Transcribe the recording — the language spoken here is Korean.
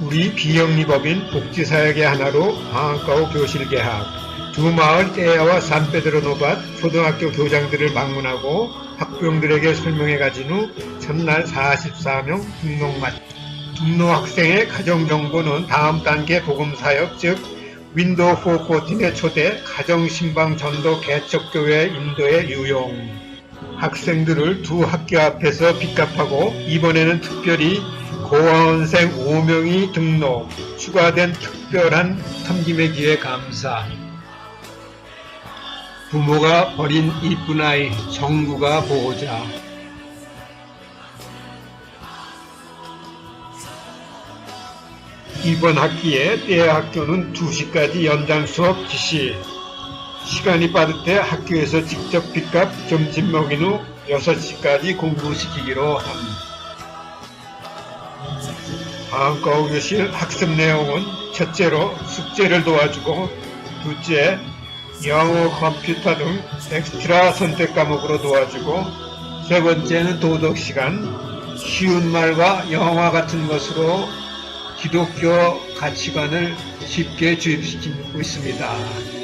우리 비영리법인 복지사역의 하나로 방학가후 교실 개학, 두 마을 떼야와 산베드로 노밭 초등학교 교장들을 방문하고 학부형들에게 설명해 가진 후 첫날 44명 등록만. 등록 학생의 가정정보는 다음 단계 복음사역 즉 윈도우 414의 초대 가정신방 전도 개척교회 인도에 유용. 학생들을 두 학교 앞에서 빚값하고 이번에는 특별히 고원생 5명이 등록, 추가된 특별한 섬김의 기회 감사. 부모가 버린 이쁜 아이, 정부가 보호자. 이번 학기에 때 학교는 2시까지 연장 수업 지시. 시간이 빠듯해 학교에서 직접 빚값 점심 먹인 후 6시까지 공부시키기로 함. 방과후 교실 학습 내용은 첫째로 숙제를 도와주고 둘째 영어, 컴퓨터 등 엑스트라 선택 과목으로 도와주고 세 번째는 도덕 시간 쉬운 말과 영화 같은 것으로 기독교 가치관을 쉽게 주입시키고 있습니다.